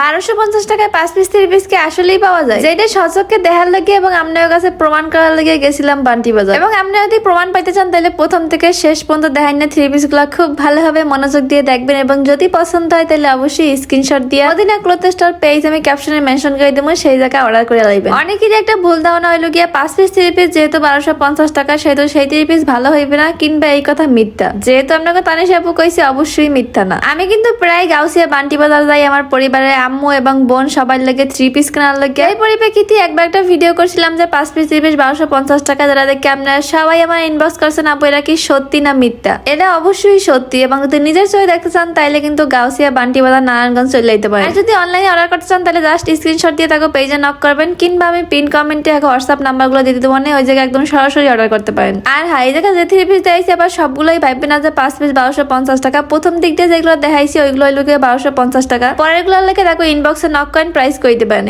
বারোশো পঞ্চাশ টাকায় পাঁচ পিস থ্রি পিস কি আসলেই পাওয়া যায়? যেটা সচককে দেখার লাগে এবং আপনার কাছে প্রমাণ করার লাগে গেছিলাম বান্টি বাজার। এবং আপনি যদি প্রমাণ পাইতে চান, তাহলে প্রথম থেকে শেষ পর্যন্ত দেখান না থ্রি পিসগুলা খুব ভালোভাবে মনোযোগ দিয়ে দেখবেন এবং যদি পছন্দ হয়, তাহলে অবশ্যই স্ক্রিনশট দিয়ে মদিনা ক্লোথ স্টোর পেজ আমি ক্যাপশনে মেনশন করে দেবো, সেই জায়গায় অর্ডার করে লাইবেন। অনেকেরই একটা ভুল ধারণা হইল গিয়া পাঁচ পিস থ্রি পিস যেহেতু বারোশো পঞ্চাশ টাকা, সেহেতু সেই থ্রি পিস ভালো হইবে না, কিংবা এই কথা মিথ্যা। যেহেতু আপনাকে তানিশ আপু কইছে, অবশ্যই মিথ্যা না। আমি কিন্তু প্রায় গাউসিয়া বান্টি বাজার যাই, আমার পরিবারের আম্মু এবং বোন সবার লাগে থ্রি পিস কেনার লাগে। এই পরিপ্রেক্ষিতে একবার একটা ভিডিও করছিলাম যে পাঁচ পিস থ্রি পিস বারোশো পঞ্চাশ টাকা যারা দেখে আপনারা সবাই আমার ইনবক্স করছেন আপু এটা কি সত্যি না মিথ্যা? এটা অবশ্যই সত্যি এবং যদি নিজের চোখে দেখতে চান, তাইলে কিন্তু গাউসিয়া বান্টি বাজার নারায়ণগঞ্জ চলে যেতে পারে যদি অনলাইনে অর্ডার করতে চান তাহলে জাস্ট স্ক্রিনশট দিয়ে তাকে পেজে নক করবেন, কিংবা আমি পিন কমেন্টে হোয়াটসঅ্যাপ নাম্বারগুলো দিতে মানে ওই জায়গায় একদম সরাসরি অর্ডার করতে পারেন। আর হাই এই জায়গায় যে থ্রি পিস দেখাইছি, আবার সবগুলোই ভাববেন না যে পাঁচ পিস বারোশো পঞ্চাশ টাকা। প্রথম দিক দিয়ে যেগুলো দেখাইছি, ওইগুলো গিয়ে বারোশো পঞ্চাশ টাকা। পরেরগুলো লেগে দেখো ইনবক্সে নক করেন প্রাইস কই দিবেন